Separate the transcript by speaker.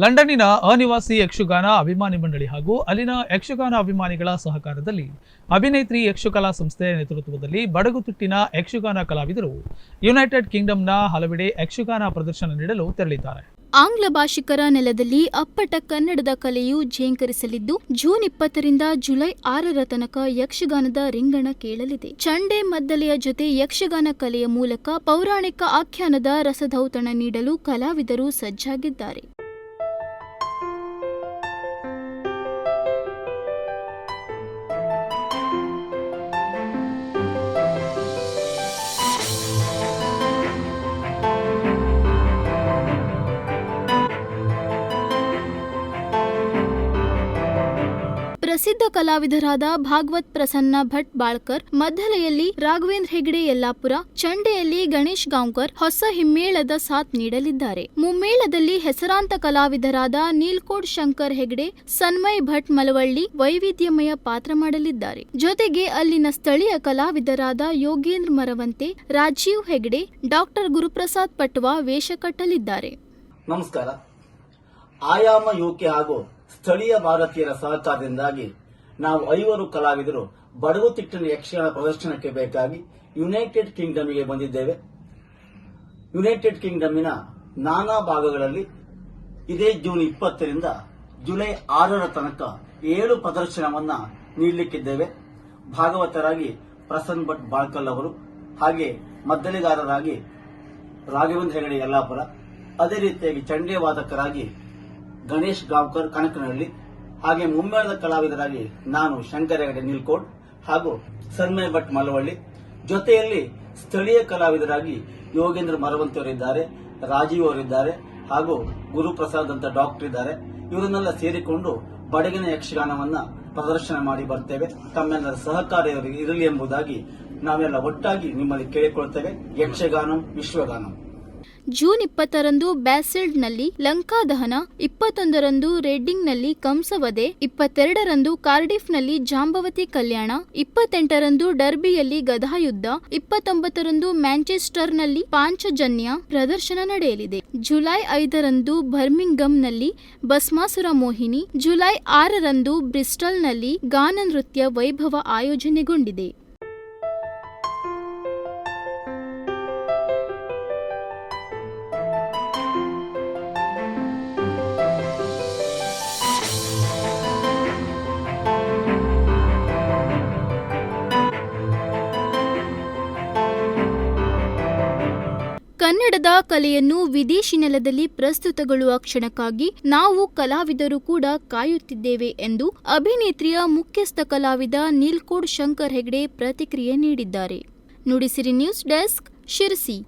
Speaker 1: ಲಂಡನ್ನಿನ ಅನಿವಾಸಿ ಯಕ್ಷಗಾನ ಅಭಿಮಾನಿ ಮಂಡಳಿ ಹಾಗೂ ಅಲ್ಲಿನ ಯಕ್ಷಗಾನ ಅಭಿಮಾನಿಗಳ ಸಹಕಾರದಲ್ಲಿ ಅಭಿನೇತ್ರಿ ಯಕ್ಷಕಲಾ ಸಂಸ್ಥೆಯ ನೇತೃತ್ವದಲ್ಲಿ ಬಡಗುತಿಟ್ಟಿನ ಯಕ್ಷಗಾನ ಕಲಾವಿದರು ಯುನೈಟೆಡ್ ಕಿಂಗ್ಡಮ್ನ ಹಲವೆಡೆ ಯಕ್ಷಗಾನ ಪ್ರದರ್ಶನ ನೀಡಲು ತೆರಳಿದ್ದಾರೆ.
Speaker 2: ಆಂಗ್ಲ ಭಾಷಿಕರ ನೆಲದಲ್ಲಿ ಅಪ್ಪಟ ಕನ್ನಡದ ಕಲೆಯು ಝೇಂಕರಿಸಲಿದ್ದು ಜೂನ್ ಇಪ್ಪತ್ತರಿಂದ ಜುಲೈ ಆರರ ತನಕ ಯಕ್ಷಗಾನದ ರಿಂಗಣ ಕೇಳಲಿದೆ. ಚಂಡೆ ಮದ್ದಲೆಯ ಜೊತೆ ಯಕ್ಷಗಾನ ಕಲೆಯ ಮೂಲಕ ಪೌರಾಣಿಕ ಆಖ್ಯಾನದ ರಸಧೌತಣ ನೀಡಲು ಕಲಾವಿದರು ಸಜ್ಜಾಗಿದ್ದಾರೆ. ಪ್ರಸಿದ್ಧ ಕಲಾವಿದರಾದ ಭಾಗವತ್ ಪ್ರಸನ್ನ ಭಟ್ ಬಾಳ್ಕರ್, ಮದ್ದಲೆಯಲ್ಲಿ ರಾಘವೇಂದ್ರ ಹೆಗ್ಡೆ ಯಲ್ಲಾಪುರ, ಚಂಡೆಯಲ್ಲಿ ಗಣೇಶ್ ಗಾಂವ್ಕರ್ ಹೊಸ ಹಿಮ್ಮೇಳದ ಸಾಥ್ ನೀಡಲಿದ್ದಾರೆ. ಮುಮ್ಮೇಳದಲ್ಲಿ ಹೆಸರಾಂತ ಕಲಾವಿದರಾದ ನೀಲ್ಕೋಡ್ ಶಂಕರ್ ಹೆಗ್ಡೆ ಸನ್ಮಯ್ ಭಟ್ ಮಲವಳ್ಳಿ ವೈವಿಧ್ಯಮಯ ಪಾತ್ರ ಮಾಡಲಿದ್ದಾರೆ. ಜೊತೆಗೆ ಅಲ್ಲಿನ ಸ್ಥಳೀಯ ಕಲಾವಿದರಾದ ಯೋಗೇಂದ್ರ ಮರವಂತೆ, ರಾಜೀವ್ ಹೆಗ್ಡೆ ಡಾಕ್ಟರ್ ಗುರುಪ್ರಸಾದ್ ಪಟ್ವಾ ವೇಷ ಕಟ್ಟಲಿದ್ದಾರೆ.
Speaker 3: ನಮಸ್ಕಾರ. ಆಯಾಮ ಯೋಗ್ಯ ಹಾಗೂ ಸ್ಥಳೀಯ ಭಾರತೀಯರ ಸಹಕಾರದಿಂದಾಗಿ ನಾವು ಐವರು ಕಲಾವಿದರು ಬಡಗುತಿಟ್ಟಿನ ಯಕ್ಷಗಾನ ಪ್ರದರ್ಶನಕ್ಕೆ ಬೇಕಾಗಿ ಯುನೈಟೆಡ್ ಕಿಂಗ್ಡಮ್ಗೆ ಬಂದಿದ್ದೇವೆ. ಯುನೈಟೆಡ್ ಕಿಂಗ್ಡಮ್ನ ನಾನಾ ಭಾಗಗಳಲ್ಲಿ ಇದೇ ಜೂನ್ ಇಪ್ಪತ್ತರಿಂದ ಜುಲೈ ಆರರ ತನಕ ಏಳು ಪ್ರದರ್ಶನವನ್ನ ನೀಡಲಿಕ್ಕಿದ್ದೇವೆ. ಭಾಗವತರಾಗಿ ಪ್ರಸನ್ನ ಭಟ್ ಬಾಳ್ಕಲ್ ಅವರು ಹಾಗೆ ಮದ್ದಲೆಗಾರರಾಗಿ ರಾಘವೇಂದ್ರ ಹೆಗಡೆ ಯಲ್ಲಾಪುರ, ಅದೇ ರೀತಿಯಾಗಿ ಚಂಡೆ ವಾದಕರಾಗಿ ಗಣೇಶ್ ಗಾಂವ್ಕರ್ ಕನಕನಹಳ್ಳಿ, ಹಾಗೆ ಮುಮ್ಮೇಳದ ಕಲಾವಿದರಾಗಿ ನಾನು ಶಂಕರ ಹೆಗಡೆ ನಿಲ್ಕೋಡ್ ಹಾಗೂ ಸನ್ಮಯ ಭಟ್ ಮಲವಳ್ಳಿ ಜೊತೆಯಲ್ಲಿ ಸ್ಥಳೀಯ ಕಲಾವಿದರಾಗಿ ಯೋಗೇಂದ್ರ ಮರವಂತಿಯವರಿದ್ದಾರೆ ರಾಜೀವ್ ಅವರಿದ್ದಾರೆ ಹಾಗೂ ಗುರುಪ್ರಸಾದ್ ಅಂತ ಡಾಕ್ಟರ್ ಇದ್ದಾರೆ. ಇವರನ್ನೆಲ್ಲ ಸೇರಿಕೊಂಡು ಬಡಗಿನ ಯಕ್ಷಗಾನವನ್ನ ಪ್ರದರ್ಶನ ಮಾಡಿ ಬರ್ತೇವೆ. ತಮ್ಮೆಲ್ಲರ ಸಹಕಾರ ಇರಲಿ ಎಂಬುದಾಗಿ ನಾವೆಲ್ಲ ಒಟ್ಟಾಗಿ ನಿಮ್ಮಲ್ಲಿ ಕೇಳಿಕೊಳ್ತೇವೆ. ಯಕ್ಷಗಾನಂ, ವಿಶ್ವಗಾನಂ.
Speaker 2: ಜೂನ್ ಇಪ್ಪತ್ತರಂದು ಬ್ಯಾಸಿಲ್ಡ್ನಲ್ಲಿ ಲಂಕಾದಹನ, ಇಪ್ಪತ್ತೊಂದರಂದು ರೆಡ್ಡಿಂಗ್ನಲ್ಲಿ ಕಂಸವಧೆ, ಇಪ್ಪತ್ತೆರಡರಂದು ಕಾರ್ಡಿಫ್ನಲ್ಲಿ ಜಾಂಬವತಿ ಕಲ್ಯಾಣ, ಇಪ್ಪತ್ತೆಂಟರಂದು ಡರ್ಬಿಯಲ್ಲಿ ಗದಾಯುದ್ಧ, ಇಪ್ಪತ್ತೊಂಬತ್ತರಂದು ಮ್ಯಾಂಚೆಸ್ಟರ್ನಲ್ಲಿ ಪಾಂಚಜನ್ಯ ಪ್ರದರ್ಶನ ನಡೆಯಲಿದೆ. ಜುಲೈ ಐದರಂದು ಬರ್ಮಿಂಗಮ್ನಲ್ಲಿ ಭಸ್ಮಾಸುರ ಮೋಹಿನಿ, ಜುಲೈ ಆರರಂದು ಬ್ರಿಸ್ಟಲ್ನಲ್ಲಿ ಗಾನ ನೃತ್ಯ ವೈಭವ ಆಯೋಜನೆಗೊಂಡಿದೆ. ಕನ್ನಡದ ಕಲೆಯನ್ನು ವಿದೇಶಿ ನೆಲದಲ್ಲಿ ಪ್ರಸ್ತುತಗೊಳ್ಳುವ ಕ್ಷಣಕ್ಕಾಗಿ ನಾವು ಕಲಾವಿದರು ಕೂಡ ಕಾಯುತ್ತಿದ್ದೇವೆ ಎಂದು ಅಭಿನೇತ್ರಿಯ ಮುಖ್ಯಸ್ಥ ಕಲಾವಿದ ನೀಲ್ಕೋಡ್ ಶಂಕರ್ ಹೆಗ್ಡೆ ಪ್ರತಿಕ್ರಿಯೆ ನೀಡಿದ್ದಾರೆ. Nudisiri news desk Sirsi.